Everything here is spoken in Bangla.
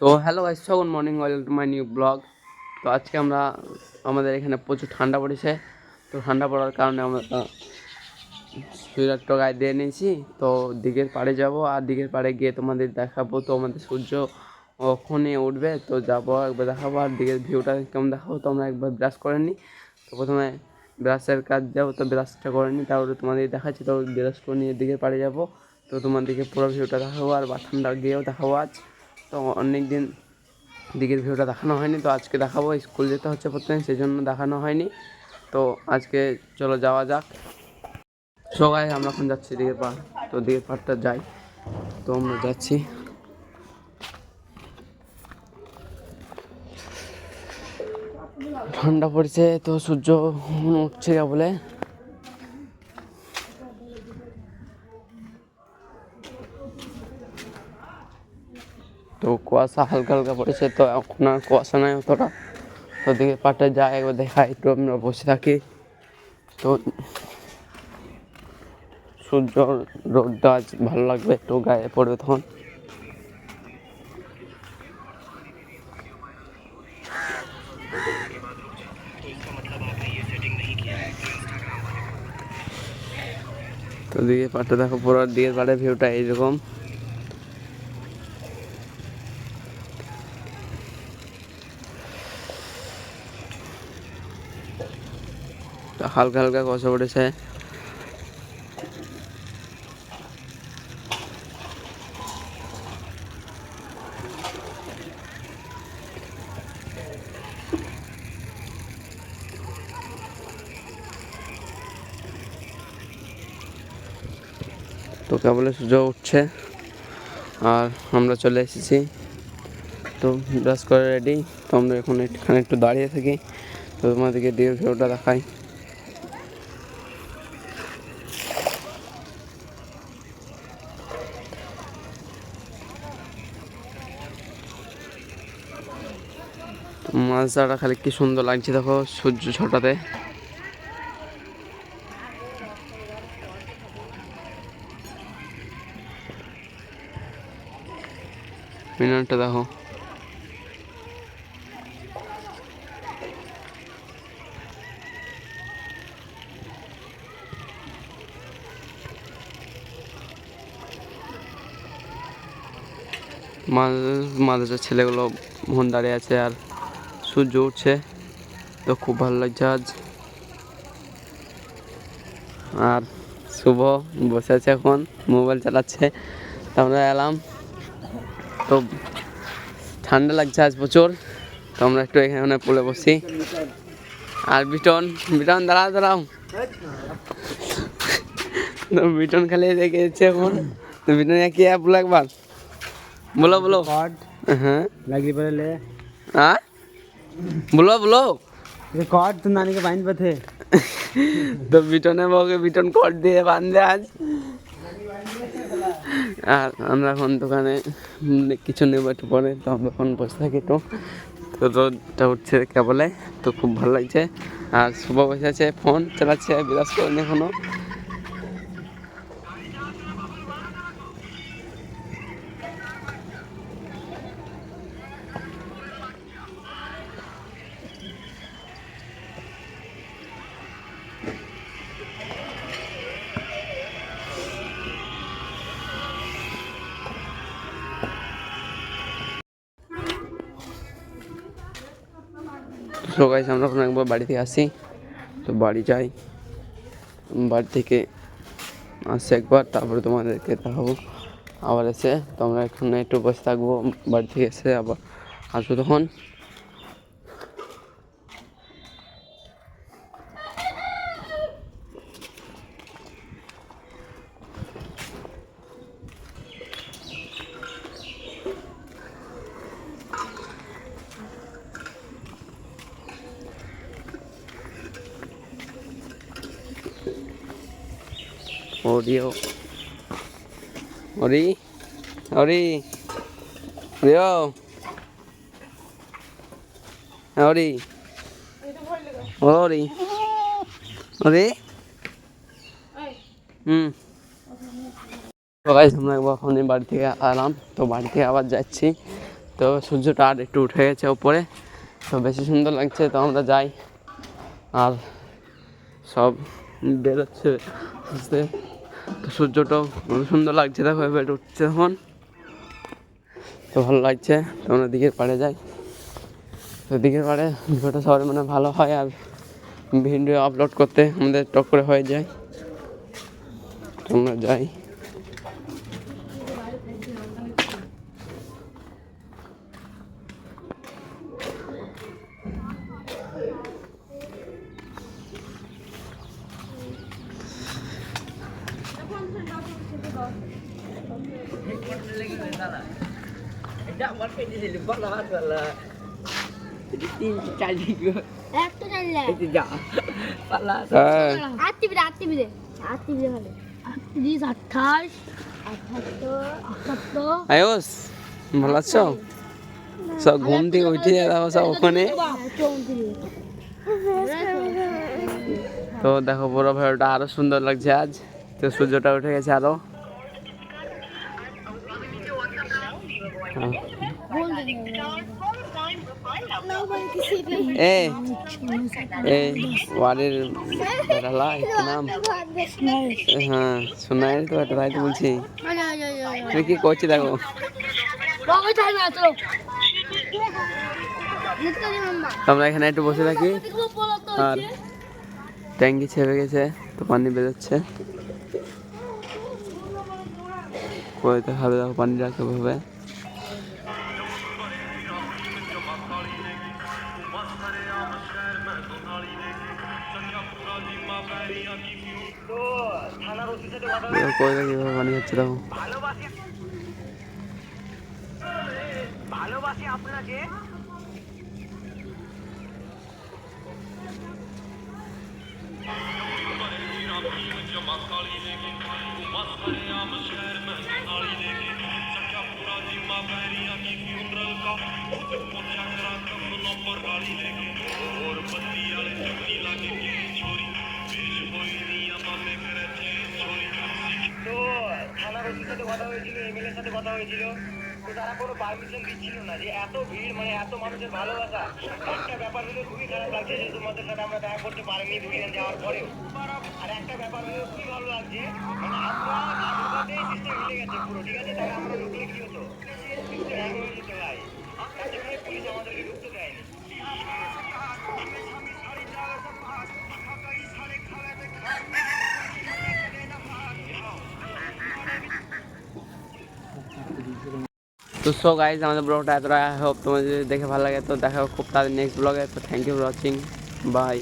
তো hello guys good morning welcome to my new blog তো আজকে আমরা, আমাদের এখানে প্রচুর ঠান্ডা পড়েছে। তো ঠান্ডা পড়ার কারণে আমরা সোয়েটারটা গায়ে দিয়ে নিয়েছি। তো দিঘের পাড়ে যাব, আর দিঘের পাড়ে গিয়ে তোমাদের দেখাবো। তো আমাদের সূর্য ওখানে উঠবে, তো যাব একবার দেখাবো। আর দিঘের ভিউটা কেমন দেখাবো, তো আমরা একবার ব্রাশ করে নিই। তো প্রথমে ব্রাশের কাজ যাব, তো ব্রাশটা করে নিই। তারপরে তোমাদের দেখাচ্ছি, তো ব্রাশ করে নিয়ে দিঘের পাড়ে যাব। তো তোমাদেরকে পুরো ভিউটা দেখাবো, আর বা ঠান্ডা গিয়েও দেখাবো আজ। তো অনেক দিন দিঘির ভিউটা দেখানো হয়নি, তো আজকে দেখাবো। স্কুল যেতে হচ্ছে প্রথমে সেই জন্য দেখানো হয়নি। তো আজকে চলো যাওয়া যাক। সবাই আমরা এখন যাচ্ছি দিঘের পাড়। তো দিঘের পাড়টা যাই। তো আমরা যাচ্ছি। ঠান্ডা পড়ছে, তো সূর্য উঠছে বলে। তো কুয়াশা হালকা হালকা পড়েছে, তো এখন আর কুয়াশা নাই অতটা। তো দিকে পাটে যাই একবার দেখাই একটু আমরা বসে থাকি। তো সূর্য রোদটা আজ ভালো লাগবে, একটু গায়ে পড়বে তখন। তো দিকে পাটটা দেখো, পুরো দিকে পাড়ের ভিউটা এইরকম। হালকা হালকা কষা পড়েছে তো কেবলে সূর্য উঠছে। আর আমরা চলে এসেছি। তো ব্রাশ করে রেডি তো আমরা এখন এখানে একটু দাঁড়িয়ে থাকি। তো তোমাদেরকে দিয়ে ভিউটা দেখাই। মাছ ধরাটা খালি কি সুন্দর লাগছে দেখো সূর্য ছটাতে। মিনারটা দেখো। মাদ্রাসার ছেলেগুলো মন দাঁড়িয়ে আছে আর সূর্য উঠছে। তো খুব ভালো লাগছে আজ। আর শুভ বসে আছে এখন মোবাইল চালাচ্ছে। আমরা এলাম। তো ঠান্ডা লাগছে আজ প্রচুর। তো আমরা একটু এখানে পুলে বসি। আর বিটন বিটন দাঁড়াও দাঁড়াও। তো বিটন খালি দেখে যাচ্ছে এখন। তো বিটন কি অ্যাপ লাগবার বলো বলো। হ্যাঁ। লাগিয়ে পারে আর? বলো বলো रिकॉर्ड तो नानी के बाइन पे थे তো বিটনে বউকে বিটন কট দিয়ে বাঁধে আজ আর আমরা এখন দোকানে উম কিছু নেবো একটু পরে তো আমরা এখন বসে থাকি তো তো রোদটা উঠছে কেবলে তো খুব ভালো লাগছে আর শুভ বসে আছে ফোন চালাচ্ছে বিরাজ করেনি এখনো তো গাইস আমরা এখন একবার বাড়িতে আসি। তো বাড়ি যাই। বাড়ি থেকে আসি একবার, তারপরে তোমাদেরকে দেখাবো। আবার এসে তোমরা এখানে একটু বসে থাকব। বাড়ি থেকে এসে আবার আসব তখন। Ori. Ori. Oreo. Ori. Ori. Ori. হুম তো গাইজ আমরা এখন বাড়ি থেকে আলাম তো বাড়ি থেকে আবার যাচ্ছি তো সূর্যটা আর একটু উঠে গেছে ওপরে তো বেশি সুন্দর লাগছে, তো আমরা যাই আর সব বেরোচ্ছে তো সূর্যটাও খুব সুন্দর লাগছে, দেখো এবার উঠছে তখন তো ভালো লাগছে আমরা দিকের পাড়ে যাই। তো দিকের পাড়ে ভিডিওটা সবার মানে ভালো হয়, আর ভিডিও আপলোড করতে আমাদের টক করে হয়ে যায়। আমরা যাই। সব ঘুম থেকে উঠে যাব সব ওখানে। তো দেখো বড় ভাইটা আরও সুন্দর লাগছে আজ। তো সূর্যটা উঠে গেছে আরও। ওয়ার্ডের বেড়ালা কি নাম। হ্যাঁ শোনাই তো এটা তাই তো বলছি। তুই কি করছি দেখো। আমরা এখানে একটু বসে থাকি। আর ট্যাঙ্কি ছেপে গেছে, তো পানি বেরোচ্ছে। কইতে হবে দেখো পানিটা কীভাবে দেখো কইতে কীভাবে পানি হচ্ছে দেখো। তো সাথে কথা হয়েছিল এমএলএর সাথে কথা হয়েছিল। তো তারা কোনো পারমিশন দিচ্ছিল না যে এত ভিড় মানে এত মানুষের ভালোবাসা। একটা ব্যাপার হলো খুবই খারাপ লাগছে যে তোমাদের সাথে আমরা দেখা করতে পারিনি দুইজন যাওয়ার পরেও। আর একটা ব্যাপার হলো খুবই ভালো লাগছে মানে আমরা ঢোকাতেই সিস্টেম মিলে গেছে পুরো, ঠিক আছে? তাহলে আমরা ঢুকলে কি হতো? হ্যাং হয়ে যেত ভাই তার জন্য তো সো গাইজ আমাদের ব্লগটা এতটা হোপ তোমাদের যদি দেখে ভালো লাগে তো দেখা হবে খুব তাড়াতাড়ি নেক্সট ব্লগে তো thank you for watching bye